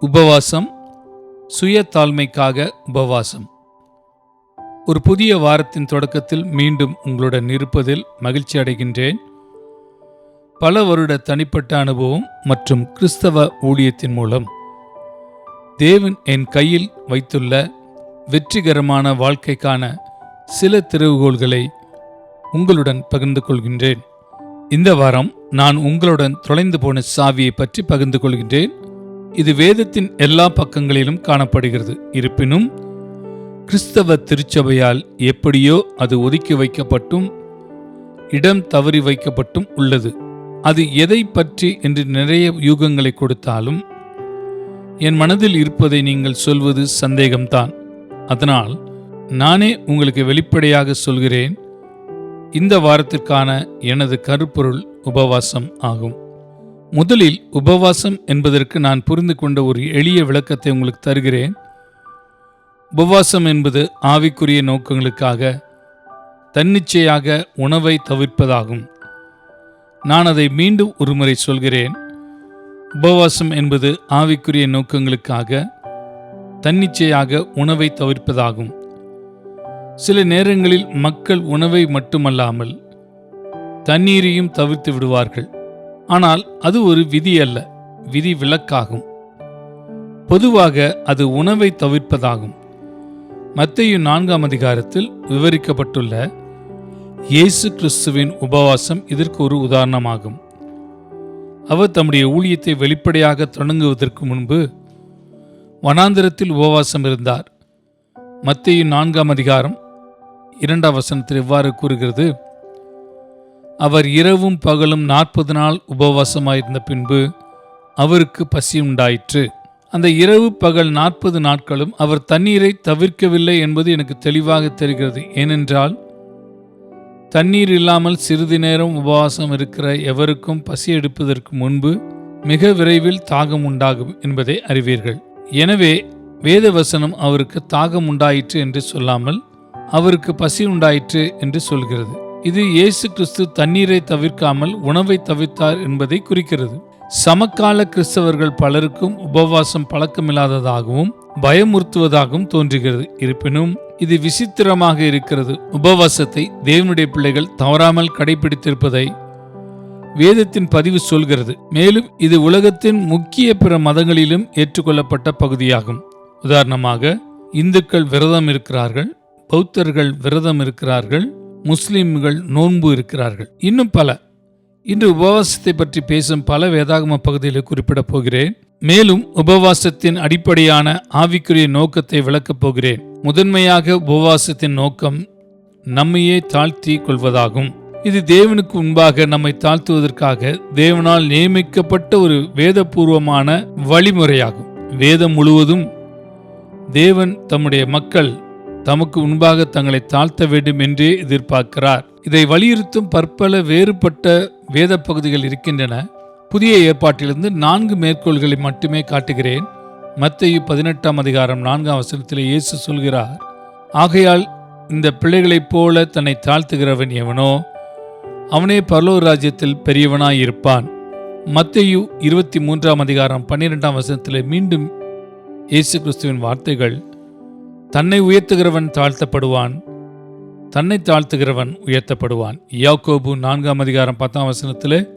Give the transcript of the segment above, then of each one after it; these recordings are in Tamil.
உபவாசம் சுய தாழ்மைக்காக உபவாசம். ஒரு புதிய வாரத்தின் தொடக்கத்தில் மீண்டும் உங்களுடன் இருப்பதில் மகிழ்ச்சி அடைகின்றேன். பல வருட தனிப்பட்ட அனுபவம் மற்றும் கிறிஸ்தவ ஊழியத்தின் மூலம் தேவன் என் கையில் வைத்துள்ள வெற்றிகரமான வாழ்க்கைக்கான சில திறவுகோள்களை உங்களுடன் பகிர்ந்து கொள்கின்றேன். இந்த வாரம் நான் உங்களுடன் தொலைந்து போன சாவியை பற்றி பகிர்ந்து கொள்கின்றேன். இது வேதத்தின் எல்லா பக்கங்களிலும் காணப்படுகிறது. இருப்பினும் கிறிஸ்தவ திருச்சபையால் எப்படியோ அது ஒதுக்கி வைக்கப்பட்டும் இடம் தவறி வைக்கப்பட்டும் உள்ளது. அது எதை பற்றி என்று நிறைய யூகங்களை கொடுத்தாலும் என் மனதில் இருப்பதை நீங்கள் சொல்வது சந்தேகம்தான். அதனால் நானே உங்களுக்கு வெளிப்படையாக சொல்கிறேன் இந்த வாரத்திற்கான எனது கருப்பொருள் உபவாசம் ஆகும். முதலில் உபவாசம் என்பதற்கு நான் புரிந்து கொண்ட ஒரு எளிய விளக்கத்தை உங்களுக்கு தருகிறேன். உபவாசம் என்பது ஆவிக்குரிய நோக்கங்களுக்காக தன்னிச்சையாக உணவை தவிர்ப்பதாகும். நான் அதை மீண்டும் ஒருமுறை சொல்கிறேன். உபவாசம் என்பது ஆவிக்குரிய நோக்கங்களுக்காக தன்னிச்சையாக உணவை தவிர்ப்பதாகும். சில நேரங்களில் மக்கள் உணவை மட்டுமல்லாமல் தண்ணீரையும் தவிர்த்து விடுவார்கள். ஆனால் அது ஒரு விதி அல்ல விதி விலக்காகும் பொதுவாக அது உணவை தவிர்ப்பதாகும். மத்தேயு நான்காம் அதிகாரத்தில் விவரிக்கப்பட்டுள்ள இயேசு கிறிஸ்துவின் உபவாசம் இதற்கு ஒரு உதாரணமாகும். அவர் தம்முடைய ஊழியத்தை வெளிப்படையாக தொடங்குவதற்கு முன்பு வனாந்திரத்தில் உபவாசம் இருந்தார். மத்திய நான்காம் அதிகாரம் இரண்டாம் வசனத்தில் எவ்வாறு கூறுகிறது அவர் இரவும் பகலும் நாற்பது நாள் உபவாசமாயிருந்த பின்பு அவருக்கு பசி உண்டாயிற்று. அந்த இரவு பகல் நாற்பது நாட்களும் அவர் தண்ணீரை தவிர்க்கவில்லை என்பது எனக்கு தெளிவாக தெரிகிறது. ஏனென்றால் தண்ணீர் இல்லாமல் சிறிது நேரம் உபவாசம் இருக்கிற எவருக்கும் பசி எடுப்பதற்கு முன்பு மிக விரைவில் தாகம் உண்டாகும் என்பதை அறிவீர்கள். எனவே வேதவசனம் அவருக்கு தாகம் உண்டாயிற்று என்று சொல்லாமல் அவருக்கு பசி உண்டாயிற்று என்று சொல்கிறது. இது இயேசு கிறிஸ்து தண்ணீரை தவிர்க்காமல் உணவை தவிர்த்தார் என்பதை குறிக்கிறது. சமகால கிறிஸ்தவர்கள் பலருக்கும் உபவாசம் பழக்கமில்லாததாகவும் பயமுறுத்துவதாகவும் தோன்றுகிறது. இருப்பினும் இது விசித்திரமாக இருக்கிறது. உபவாசத்தை தேவனுடைய பிள்ளைகள் தவறாமல் கடைபிடித்திருப்பதை வேதத்தின் பதிவு சொல்கிறது. மேலும் இது உலகத்தின் முக்கிய பிற மதங்களிலும் ஏற்றுக்கொள்ளப்பட்ட பகுதியாகும். உதாரணமாக இந்துக்கள் விரதம் இருக்கிறார்கள் பௌத்தர்கள் விரதம் இருக்கிறார்கள் முஸ்லிம்கள் நோன்பு இருக்கிறார்கள். இன்னும் பல. இன்று உபவாசத்தை பற்றி பேசும் பல வேதாகம பகுதியில் குறிப்பிடப் போகிறேன். மேலும் உபவாசத்தின் அடிப்படையான ஆவிக்குரிய நோக்கத்தை விளக்கப் போகிறேன். முதன்மையாக உபவாசத்தின் நோக்கம் நம்மையே தாழ்த்தி கொள்வதாகும். இது தேவனுக்கு முன்பாக நம்மை தாழ்த்துவதற்காக தேவனால் நியமிக்கப்பட்ட ஒரு வேதபூர்வமான வழிமுறையாகும். வேதம் முழுவதும் தேவன் தம்முடைய மக்கள் தமக்கு முன்பாக தங்களை தாழ்த்த வேண்டும் என்றே எதிர்பார்க்கிறார். இதை வலியுறுத்தும் பற்பல வேறுபட்ட வேத பகுதிகள் இருக்கின்றன. புதிய ஏற்பாட்டிலிருந்து நான்கு மேற்கோள்களை மட்டுமே காட்டுகிறேன். மத்தேயு பதினெட்டாம் அதிகாரம் நான்காம் வசனத்தில் இயேசு சொல்கிறார் ஆகையால் இந்த பிள்ளைகளைப் போல தன்னை தாழ்த்துகிறவன் எவனோ அவனே பரலோர் ராஜ்யத்தில் பெரியவனாய் இருப்பான் இருபத்தி மூன்றாம் அதிகாரம் பன்னிரெண்டாம் வசனத்தில் மீண்டும் இயேசு கிறிஸ்துவின் வார்த்தைகள் தன்னை உயர்த்துகிறவன் தாழ்த்தப்படுவான் தன்னை தாழ்த்துகிறவன் உயர்த்தப்படுவான். யாக்கோபு நான்காம் அதிகாரம் பத்தாம் வசனத்திலே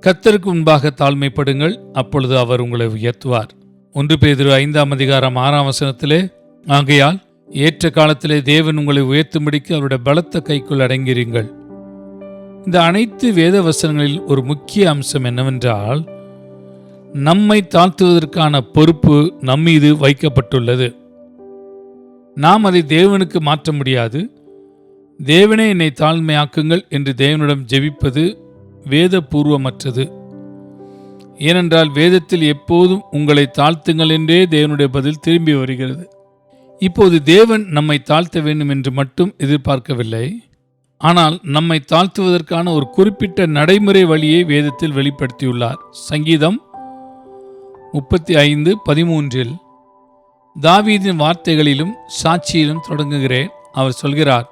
கத்தருக்கு முன்பாக தாழ்மைப்படுங்கள் அப்பொழுது அவர் உங்களை உயர்த்துவார். ஒன்று பேதிரு ஐந்தாம் அதிகாரம் ஆறாம் வசனத்திலே ஆகையால் ஏற்ற காலத்திலே தேவன் உங்களை உயர்த்தும்படிக்கு அவருடைய பலத்த கைக்குள் அடங்கியிருங்கள். இந்த அனைத்து வேத வசனங்களில் ஒரு முக்கிய அம்சம் என்னவென்றால் நம்மை தாழ்த்துவதற்கான பொறுப்பு நம்மீது வைக்கப்பட்டுள்ளது. நாம் அதை தேவனுக்கு மாற்ற முடியாது. தேவனே என்னை தாழ்மையாக்குங்கள் என்று தேவனிடம் ஜெபிப்பது வேதபூர்வமற்றது. ஏனென்றால் வேதத்தில் எப்போதும் உங்களை தாழ்த்துங்கள் என்றே தேவனுடைய பதில் திரும்பி வருகிறது. இப்போது தேவன் நம்மை தாழ்த்த வேண்டும் என்று மட்டும் எதிர்பார்க்கவில்லை. ஆனால் நம்மை தாழ்த்துவதற்கான ஒரு குறிப்பிட்ட நடைமுறை வழியை வேதத்தில் வெளிப்படுத்தியுள்ளார். சங்கீதம் முப்பத்தி ஐந்து பதிமூன்றில் தாவீதின் வார்த்தைகளிலும் சாட்சியிலும் தொடங்குகிறேன். அவர் சொல்கிறார்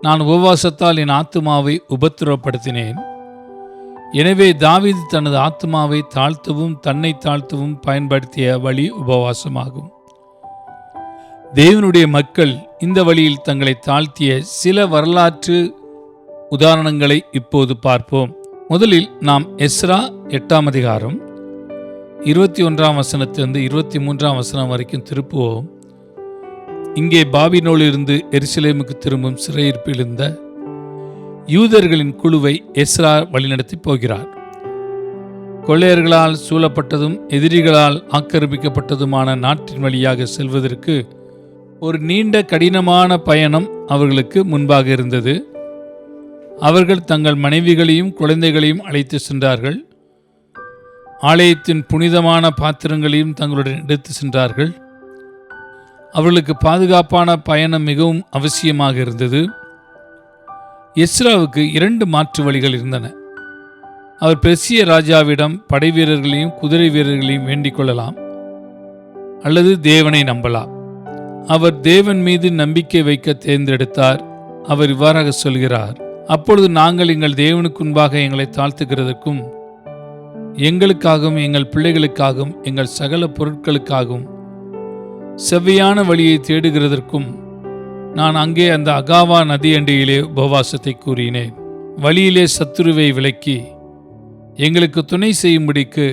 நான் உபவாசத்தால் என் ஆத்துமாவை உபத்திரப்படுத்தினேன் எனவே தாவீது தனது ஆத்மாவை தாழ்த்தவும் தன்னை தாழ்த்தவும் பயன்படுத்திய வழி உபவாசமாகும். தேவனுடைய மக்கள் இந்த வழியில் தங்களை தாழ்த்திய சில வரலாற்று உதாரணங்களை இப்போது பார்ப்போம். முதலில் நாம் எஸ்ரா எட்டாம் அதிகாரம் இருபத்தி ஒன்றாம் வசனத்திலிருந்து இருபத்தி மூன்றாம் வசனம் வரைக்கும் திருப்புவோம். இங்கே பாபினோலிருந்து எருசலேமுக்கு திரும்பும் சிறையிருப்பில் இருந்த யூதர்களின் குழுவை எஸ்ரா வழிநடத்தி போகிறார். கொள்ளையர்களால் சூழப்பட்டதும் எதிரிகளால் ஆக்கிரமிக்கப்பட்டதுமான நாட்டின் வழியாக செல்வதற்கு ஒரு நீண்ட கடினமான பயணம் அவர்களுக்கு முன்பாக இருந்தது. அவர்கள் தங்கள் மனைவிகளையும் குழந்தைகளையும் அழைத்து சென்றார்கள். ஆலயத்தின் புனிதமான பாத்திரங்களையும் தங்களுடன் எடுத்து சென்றார்கள். அவர்களுக்கு பாதுகாப்பான பயணம் மிகவும் அவசியமாக இருந்தது. எஸ்ராவுக்கு இரண்டு மாற்று வழிகள் இருந்தன. அவர் பெர்சிய ராஜாவிடம் படை வீரர்களையும் குதிரை வீரர்களையும் வேண்டிக் கொள்ளலாம் அல்லது தேவனை நம்பலாம். அவர் தேவன் மீது நம்பிக்கை வைக்க தேர்ந்தெடுத்தார். அவர் இவ்வாறாக சொல்கிறார் அப்பொழுது நாங்கள் எங்கள் தேவனுக்கு முன்பாக எங்களை தாழ்த்துகிறதற்கும் எங்களுக்காகவும் எங்கள் பிள்ளைகளுக்காகவும் எங்கள் சகல பொருட்களுக்காகவும் செவ்வையான வழியை தேடுகிறதற்கும் நான் அங்கே அந்த அகாவா நதி அண்டையிலே உபவாசத்தை கூறினேன். வழியிலே சத்துருவை விலக்கி எங்களுக்கு துணை செய்யும்படிக்கு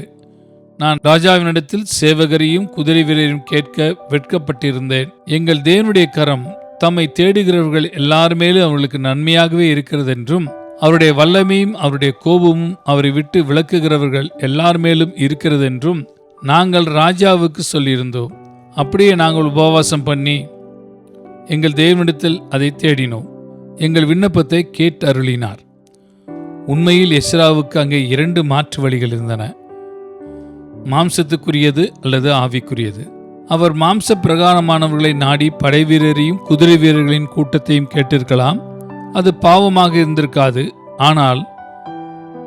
நான் ராஜாவினிடத்தில் சேவகரையும் குதிரை வீரரையும் கேட்க வெட்கப்பட்டிருந்தேன். எங்கள் தேவனுடைய கரம் தம்மை தேடுகிறவர்கள் எல்லாருமேலும் அவர்களுக்கு நன்மையாகவே இருக்கிறது என்றும் அவருடைய வல்லமையும் அவருடைய கோபமும் அவரை விட்டு விளக்குகிறவர்கள் எல்லார் மேலும் இருக்கிறது என்றும் நாங்கள் ராஜாவுக்கு சொல்லியிருந்தோம். அப்படியே நாங்கள் உபவாசம் பண்ணி எங்கள் தேவனிடத்தில் அதை தேடினோம். எங்கள் விண்ணப்பத்தை கேட்டு அருளினார் உண்மையில் எஸ்ராவுக்கு அங்கே இரண்டு மாற்று வழிகள் இருந்தன. மாம்சத்துக்குரியது அல்லது ஆவிக்குரியது. அவர் மாம்ச பிரகாரமானவர்களை நாடி படை வீரரையும் குதிரை வீரர்களின் கூட்டத்தையும் கேட்டிருக்கலாம். அது பாவமாக இருந்திருக்காது. ஆனால்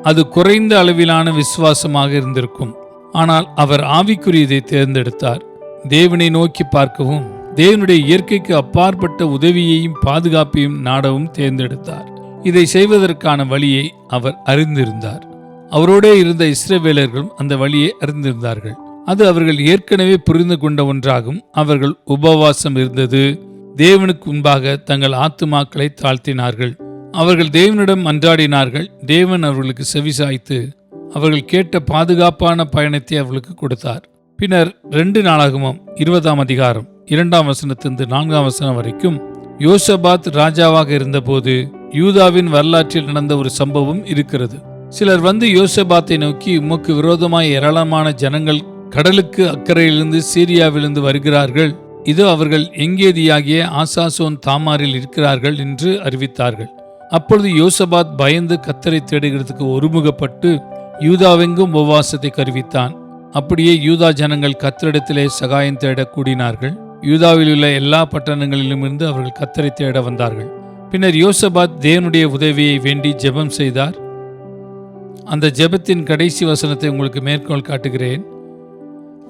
அது குறைந்த அளவிலான விசுவாசமாக இருந்திருக்கும். ஆனால் அவர் ஆவிக்குரியதை தேர்ந்தெடுத்தார். தேவனை நோக்கி பார்க்கவும் தேவனுடைய இயற்கைக்கு அப்பாற்பட்ட உதவியையும் பாதுகாப்பையும் நாடவும் தேர்ந்தெடுத்தார். இதை செய்வதற்கான வழியை அவர் அறிந்திருந்தார். அவரோடே இருந்த இஸ்ரவேலர்களும் அந்த வழியை அறிந்திருந்தார்கள். அது அவர்கள் ஏற்கனவே புரிந்து கொண்ட ஒன்றாகும். அவர்கள் உபவாசம் இருந்தது. தேவனுக்கு முன்பாக தங்கள் ஆத்துமாக்களை தாழ்த்தினார்கள். அவர்கள் தேவனிடம் அன்றாடினார்கள். தேவன் அவர்களுக்கு செவிசாய்த்து அவர்கள் கேட்ட பாதுகாப்பான பயணத்தை அவர்களுக்கு கொடுத்தார். பின்னர் ரெண்டு நாளாகமும் இருபதாம் அதிகாரம் இரண்டாம் வசனத்திலிருந்து நான்காம் வசனம் வரைக்கும் யோசபாத் ராஜாவாக இருந்தபோது யூதாவின் வரலாற்றில் நடந்த ஒரு சம்பவம் இருக்கிறது. சிலர் வந்து யோசபாத்தை நோக்கி உமக்கு விரோதமாய் ஏராளமான ஜனங்கள் கடலுக்கு அக்கறையிலிருந்து சீரியாவிலிருந்து வருகிறார்கள். இது அவர்கள் எங்கேதியாகிய ஆசாசோன் தாமாரில் இருக்கிறார்கள் என்று அறிவித்தார்கள். அப்பொழுது யோசபாத் பயந்து கத்தரை தேடுகிறதுக்கு ஒருமுகப்பட்டு யூதாவெங்கும் உபவாசத்தை கருவித்தான். அப்படியே யூதா ஜனங்கள் கத்தரிடத்திலே சகாயம் தேட கூடினார்கள். யூதாவில் உள்ள எல்லா பட்டணங்களிலும் இருந்து அவர்கள் கத்தரை தேட வந்தார்கள். பின்னர் யோசபாத் தேவனுடைய உதவியை வேண்டி ஜெபம் செய்தார். அந்த ஜெபத்தின் கடைசி வசனத்தை உங்களுக்கு மேற்கோள் காட்டுகிறேன்.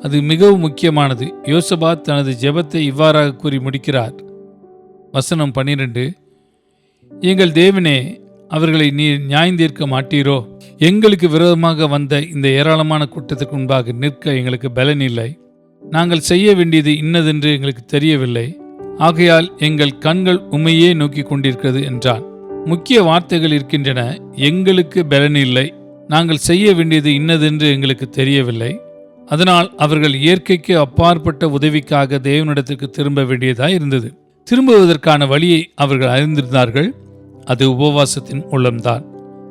அது மிகவும் முக்கியமானது. யோசபாத் தனது ஜெபத்தை இவ்வாறாக கூறி முடிக்கிறார். வசனம் பன்னிரண்டு. எங்கள் தேவனே அவர்களை நீர் நியாயந்தீர்க்க மாட்டீரோ? எங்களுக்கு விரோதமாக வந்த இந்த ஏராளமான கூட்டத்துக்கு முன்பாக நிற்க எங்களுக்கு பலன் இல்லை. நாங்கள் செய்ய வேண்டியது இன்னதென்று எங்களுக்கு தெரியவில்லை. ஆகையால் எங்கள் கண்கள் உண்மையே நோக்கி கொண்டிருக்கிறது என்றான். முக்கிய வார்த்தைகள் இருக்கின்றன. எங்களுக்கு பலன் இல்லை. நாங்கள் செய்ய வேண்டியது இன்னதென்று எங்களுக்கு தெரியவில்லை. அதனால் அவர்கள் இயற்கைக்கு அப்பாற்பட்ட உதவிக்காக தேவனிடத்திற்கு திரும்ப வேண்டியதாய் இருந்தது. திரும்புவதற்கான வழியை அவர்கள் அறிந்திருந்தார்கள். அது உபவாசத்தின் உள்ளம்தான்.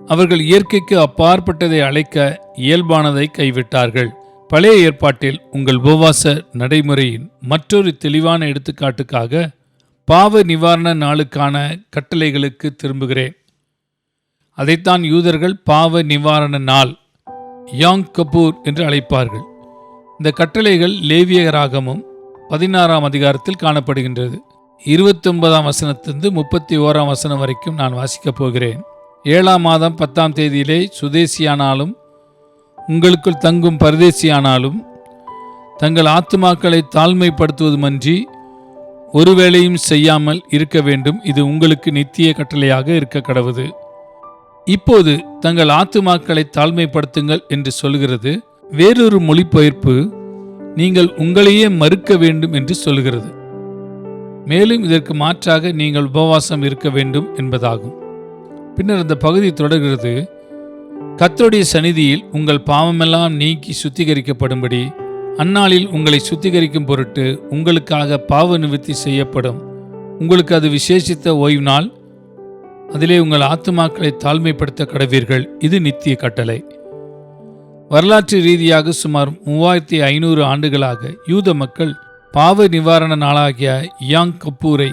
அவர்கள் இயற்கைக்கு அப்பாற்பட்டதை அழைக்க இயல்பானதை கைவிட்டார்கள். பழைய ஏற்பாட்டில் உங்கள் உபவாச நடைமுறையின் மற்றொரு தெளிவான எடுத்துக்காட்டுக்காக பாவ நிவாரண நாளுக்கான கட்டளைகளுக்கு திரும்புகிறேன். அதைத்தான் யூதர்கள் பாவ நிவாரண நாள் யாங் கபூர் என்று அழைப்பார்கள். இந்த கட்டளைகள் லேவியராகமும் பதினாறாம் அதிகாரத்தில் காணப்படுகின்றது. இருபத்தொன்பதாம் வசனத்திலிருந்து முப்பத்தி ஓராம் வசனம் வரைக்கும் நான் வாசிக்கப் போகிறேன். ஏழாம் மாதம் பத்தாம் தேதியிலே சுதேசியானாலும் உங்களுக்குள் தங்கும் பரதேசியானாலும் தங்கள் ஆத்துமாக்களை தாழ்மைப்படுத்துவதுமன்றி ஒரு வேளையும் செய்யாமல் இருக்க வேண்டும். இது உங்களுக்கு நித்திய கட்டளையாக இருக்க கடவுது. இப்போது தங்கள் ஆத்துமாக்களை தாழ்மைப்படுத்துங்கள் என்று சொல்கிறது. வேறொரு மொழிபெயர்ப்பு நீங்கள் உங்களையே மறுக்க வேண்டும் என்று சொல்கிறது மேலும் இதற்கு மாற்றாக நீங்கள் உபவாசம் இருக்க வேண்டும் என்பதாகும். பின்னர் அந்த பகுதி தொடர்கிறது. கத்தருடைய சந்நிதியில் உங்கள் பாவமெல்லாம் நீக்கி சுத்திகரிக்கப்படும்படி அந்நாளில் உங்களை சுத்திகரிக்கும் பொருட்டு உங்களுக்காக பாவ நிவர்த்தி செய்யப்படும். உங்களுக்கு அது விசேஷித்த ஓய்வு நாள் அதிலே உங்கள் ஆத்துமாக்களை தாழ்மைப்படுத்த கடவீர்கள். இது நித்திய கட்டளை. வரலாற்று ரீதியாக சுமார் மூவாயிரத்தி ஐநூறு ஆண்டுகளாக யூத மக்கள் பாவ நிவாரண நாளாகிய யாங் கப்பூரை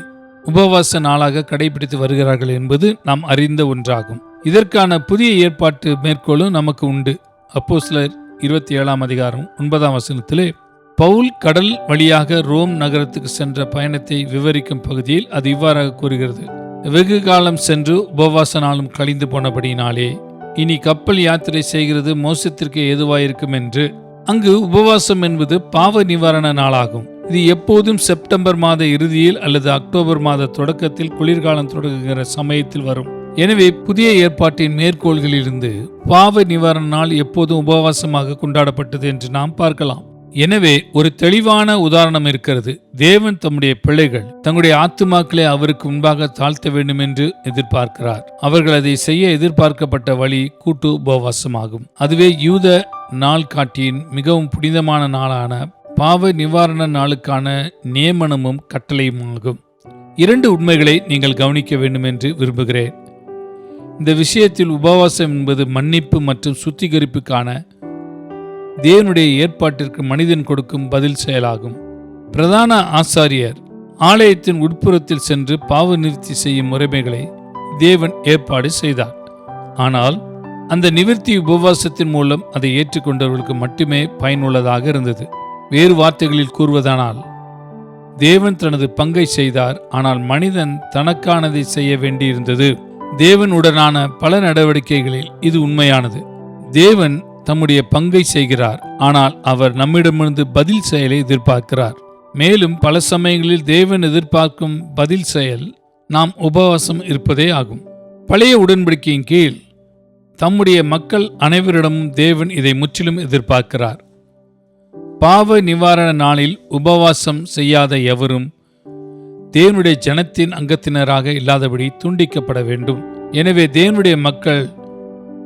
உபவாச நாளாக கடைபிடித்து வருகிறார்கள் என்பது நாம் அறிந்த ஒன்றாகும். இதற்கான புதிய ஏற்பாட்டு மேற்கோளும் நமக்கு உண்டு. அப்போ சிலர் இருபத்தி ஏழாம் அதிகாரம் ஒன்பதாம் வசனத்திலே பவுல் கடல் வழியாக ரோம் நகரத்துக்கு சென்ற பயணத்தை விவரிக்கும் பகுதியில் அது இவ்வாறாக கூறுகிறது. வெகு காலம் சென்று உபவாச நாளும் கழிந்து போனபடியினாலே இனி கப்பல் யாத்திரை செய்கிறது மோசத்திற்கு ஏதுவாயிருக்கும் என்று அங்கு உபவாசம் என்பது பாவ நிவாரண நாளாகும். இது எப்போதும் செப்டம்பர் மாத இறுதியில் அல்லது அக்டோபர் மாத தொடக்கத்தில் குளிர்காலம் தொடங்குகிற சமயத்தில் வரும். எனவே புதிய ஏற்பாட்டின் மேற்கோள்களிலிருந்து பாவ நிவாரண நாள் எப்போதும் உபவாசமாக கொண்டாடப்பட்டது என்று நாம் பார்க்கலாம். எனவே ஒரு தெளிவான உதாரணம் இருக்கிறது. தேவன் தம்முடைய பிள்ளைகள் தங்களுடைய ஆத்துமாக்களை அவருக்கு முன்பாக தாழ்த்த வேண்டும் என்று எதிர்பார்க்கிறார். அவர்கள் அதை செய்ய எதிர்பார்க்கப்பட்ட வழி கூட்டு உபவாசமாகும். அதுவே யூத நாள் காட்டியின் மிகவும் புனிதமான நாளான பாவ நிவாரண நாளுக்கான நியமனமும் கட்டளையுமாகும். இரண்டு உண்மைகளை நீங்கள் கவனிக்க வேண்டும் என்று விரும்புகிறேன். இந்த விஷயத்தில் உபவாசம் என்பது மன்னிப்பு மற்றும் சுத்திகரிப்புக்கான தேவனுடைய ஏற்பாட்டிற்கு மனிதன் கொடுக்கும் பதில் செயலாகும். பிரதான ஆசாரியர் ஆலயத்தின் உட்புறத்தில் சென்று பாவ நிவர்த்தி செய்யும் முறைமைகளை தேவன் ஏற்பாடு செய்தார். ஆனால் அந்த நிவர்த்தி உபவாசத்தின் மூலம் அதை ஏற்றுக்கொண்டவர்களுக்கு மட்டுமே பயனுள்ளதாக இருந்தது. வேறு வார்த்தைகளில் கூறுவதானால் தேவன் தனது பங்கை செய்தார் ஆனால் மனிதன் தனக்கானதை செய்ய வேண்டியிருந்தது. தேவனுடனான பல நடவடிக்கைகளில் இது உண்மையானது. தேவன் தம்முடைய பங்கை செய்கிறார். ஆனால் அவர் நம்மிடமிருந்து பதில் செயலை எதிர்பார்க்கிறார். மேலும் பல சமயங்களில் தேவன் எதிர்பார்க்கும் பதில் செயல் நாம் உபவாசம் இருப்பதே ஆகும். பழைய உடன்படிக்கையின் கீழ் தம்முடைய மக்கள் அனைவரிடமும் தேவன் இதை முற்றிலும் எதிர்பார்க்கிறார். பாவ நிவாரண நாளில் உபவாசம் செய்யாத எவரும் தேவனுடைய ஜனத்தின் அங்கத்தினராக இல்லாதபடி துண்டிக்கப்பட வேண்டும். எனவே தேவனுடைய மக்கள்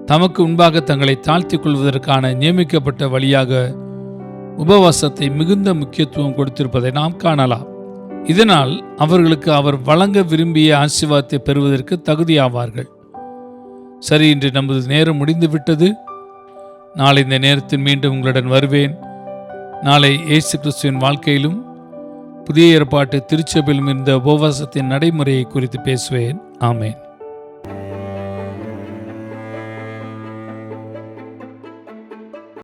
தமக்கு முன்பாக தங்களை தாழ்த்திக் கொள்வதற்கான நியமிக்கப்பட்ட வழியாக உபவாசத்தை மிகுந்த முக்கியத்துவம் கொடுத்திருப்பதை நாம் காணலாம். இதனால் அவர்களுக்கு அவர் வழங்க விரும்பிய ஆசீர்வாதத்தை பெறுவதற்கு தகுதியாவார்கள். சரி இன்று நமது நேரம் முடிந்துவிட்டது. நாளை இந்த நேரத்தில் மீண்டும் உங்களுடன் வருவேன். நாளை இயேசு கிறிஸ்துவின் வாழ்க்கையிலும் புதிய ஏற்பாட்டு திருச்சபையிலும் இருந்த உபவாசத்தின் நடைமுறையை குறித்து பேசுவேன். ஆமேன்.